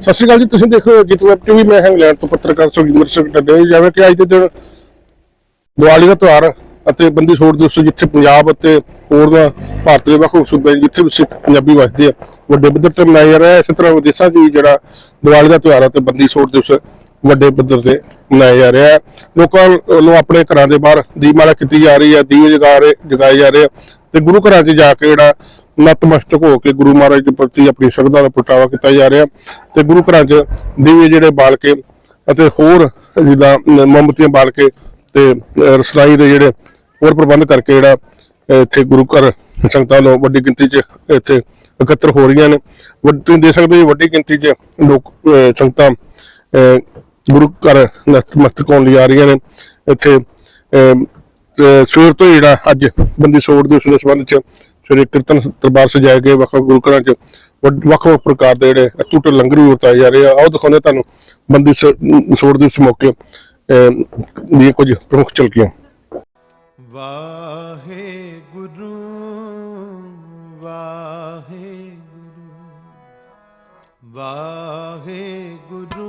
ਸਤਿ ਸ਼੍ਰੀ ਅਕਾਲ ਜੀ, ਤੁਸੀਂ ਦੇਖੋ ਜਿਤ ਵੈਬ ਟੀਵੀ, ਮੈਂ ਇੰਗਲੈਂਡ ਤੋਂ ਪੱਤਰਕਾਰ ਸੁਖਜਿੰਦਰ ਸਿੰਘ ਟੱਡੇ ਜਿਵੇਂ ਕਿ ਅੱਜ ਦੇ ਦਿਨ ਦੀਵਾਲੀ ਦਾ ਤਿਉਹਾਰ ਅਤੇ ਬੰਦੀ ਛੋੜ ਦਿਵਸ ਜਿੱਥੇ ਪੰਜਾਬ ਅਤੇ ਹੋਰ ਦਾ ਭਾਰਤ ਦੇ ਵੱਖ ਵੱਖ ਸੂਬੇ ਜਿੱਥੇ ਸਿੱਖ ਪੰਜਾਬੀ ਵਸਦੇ ਆ, ਵੱਡੇ ਪੱਧਰ ਤੇ ਮਨਾਇਆ ਜਾ ਰਿਹਾ ਹੈ। ਇਸੇ ਤਰ੍ਹਾਂ ਵਿਦੇਸ਼ਾਂ 'ਚ ਵੀ ਜਿਹੜਾ ਦੀਵਾਲੀ ਦਾ ਤਿਉਹਾਰ ਅਤੇ ਬੰਦੀ ਛੋੜ ਦਿਵਸ ਵੱਡੇ ਪੱਧਰ ਤੇ ਮਨਾਇਆ ਜਾ ਰਿਹਾ ਹੈ। ਲੋਕਾਂ ਵੱਲੋਂ ਆਪਣੇ ਘਰਾਂ ਦੇ ਬਾਹਰ ਦੀਪਮਾਲਾ ਕੀਤੀ ਜਾ ਰਹੀ ਹੈ, ਦੀਵੇ ਜਗਾ ਰਹੇ ਜਗਾਏ ਜਾ ਰਹੇ ਆ ਤੇ ਗੁਰੂ ਘਰਾਂ 'ਚ ਜਾ ਕੇ ਜਿਹੜਾ ਨਤਮਸਤਕ ਹੋ ਕੇ ਗੁਰੂ ਮਹਾਰਾਜ ਦੇ ਪ੍ਰਤੀ ਆਪਣੀ ਸ਼ਰਧਾ ਦਾ ਪ੍ਰਗਟਾਵਾ ਕੀਤਾ ਜਾ ਰਿਹਾ ਤੇ ਗੁਰੂ ਘਰਾਂ 'ਚ ਦੀਵੇ ਜਿਹੜੇ ਬਾਲ ਕੇ ਅਤੇ ਹੋਰ ਜਿੱਦਾਂ ਮ- ਬਾਲ ਕੇ ਤੇ ਰਸਲਾਈ ਦੇ ਜਿਹੜੇ ਹੋਰ ਪ੍ਰਬੰਧ ਕਰਕੇ ਜਿਹੜਾ ਇੱਥੇ ਗੁਰੂ ਘਰ ਸੰਗਤਾਂ ਨੂੰ ਵੱਡੀ ਗਿਣਤੀ 'ਚ ਇੱਥੇ ਇਕੱਤਰ ਹੋ ਰਹੀਆਂ ਨੇ। ਤੁਸੀਂ ਦੇਖ ਸਕਦੇ ਹੋ ਵੱਡੀ ਗਿਣਤੀ 'ਚ ਲੋਕ ਅਹ, ਸੰਗਤਾਂ ਅਹ, ਗੁਰੂ ਘਰ ਨਤਮਸਤਕ ਹੋਣ ਲਈ ਆ ਰਹੀਆਂ ਨੇ। ਇੱਥੇ ਅਹ, ਸਵੇਰ ਤੋਂ ਜਿਹੜਾ ਅੱਜ ਬੰਦੀ ਛੋੜ ਦਿਵਸ ਦੇ ਸੰਬੰਧ 'ਚ ਸ੍ਰੀ ਕੀਰਤਨ ਦਰਬਾਰ ਸਜਾਏ ਗਏ ਵੱਖ ਵੱਖ ਗੁਰੂ ਘਰਾਂ 'ਚ ਵੱਖ ਵੱਖ ਪ੍ਰਕਾਰ ਦੇ ਜਿਹੜੇ ਅਟੁੱਟ ਲੰਗਰ ਵੀ ਵਰਤਾਏ ਜਾ ਰਹੇ ਆ। ਆਓ ਦਿਖਾਉਂਦੇ ਤੁਹਾਨੂੰ ਬੰਦੀ ਛੋੜ ਦਿਵਸ ਮੌਕੇ ਦੀਆਂ ਕੁਝ ਪ੍ਰਮੁੱਖ ਝਲਕੀਆਂ। ਵਾਹਿਗੁਰੂ ਵਾਹਿਗੁਰੂ ਵਾਹਿਗੁਰੂ ਵਾਹਿਗੁਰੂ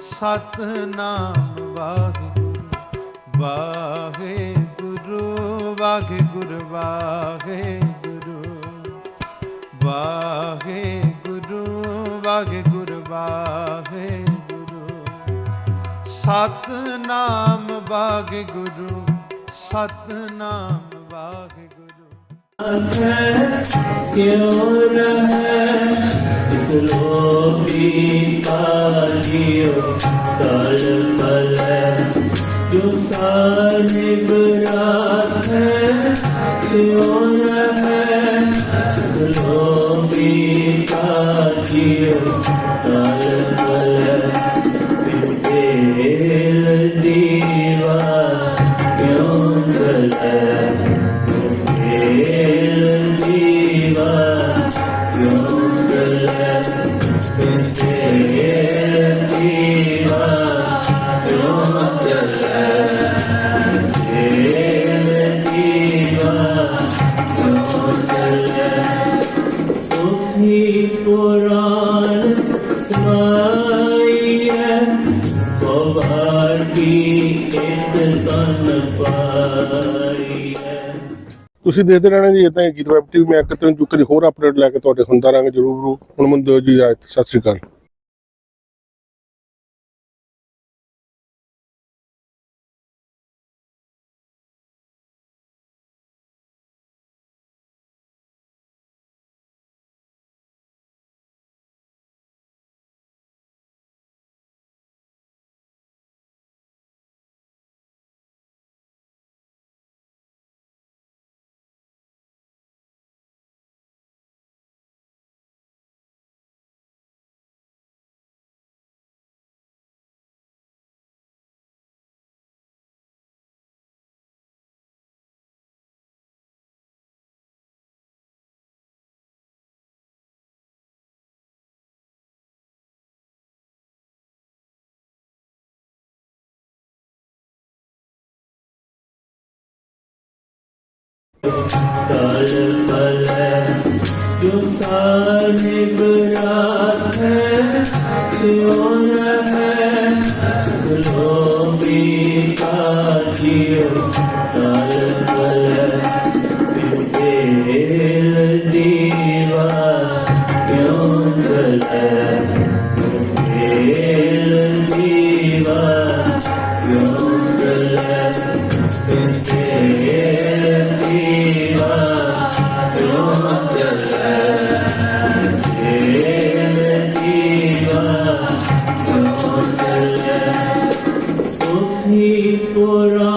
ਸਤਨਾਮ ਵਾਹਿਗੁਰੂ ਵਾਹਿਗੁਰੂ ਵਾਹਿਗੁਰੂ ਵਾਹਿਗੁਰੂ ਵਾਹਿਗੁਰੂ ਵਾਹਿਗੁਰੂ ਵਾਹਿਗੁਰੂ। ਸਤਨਾਮ ਵਾਹਿਗੁਰੂ ਸਤਨਾਮ ਵਾਹਿਗੁਰੂ। ਕਿਉਂ ਰਹੇ glory are you, Kalpala. जो सारे बरात है क्यों है लोभी का जियो ਤੁਸੀਂ ਦੇਖਦੇ ਰਹਿਣਾ ਜੀ, ਇਹ ਹੀ ਗੀਤ ਵੈਬ ਟੀਵੀ ਮੈਂ ਇੱਕ ਤੋਂ ਚੁੱਕ ਦੀ ਹੋਰ ਅਪਡੇਟ ਲੈ ਕੇ ਤੁਹਾਡੇ ਹੁੰਦਾ ਰਾਂਗੇ ਜਰੂਰ ਹੁਣ ਮੰਦੋ ਜੀ ਆਇਤ ਸਤਿ ਸ਼੍ਰੀ ਅਕਾਲ। ਹਰ ਪਲ ਜੋ ਸਾਹਿਬ ਰਾਤ ਹੈ ਸਿਉਣ ਹੈ ਲੋਭੀ ਕਾਜੀਓ ਹਰ ਪਲ ਤੇਰੇ ਜੀਵਾ ਕਿਉਂ ਕਰੇ ഇപ്പോഴോ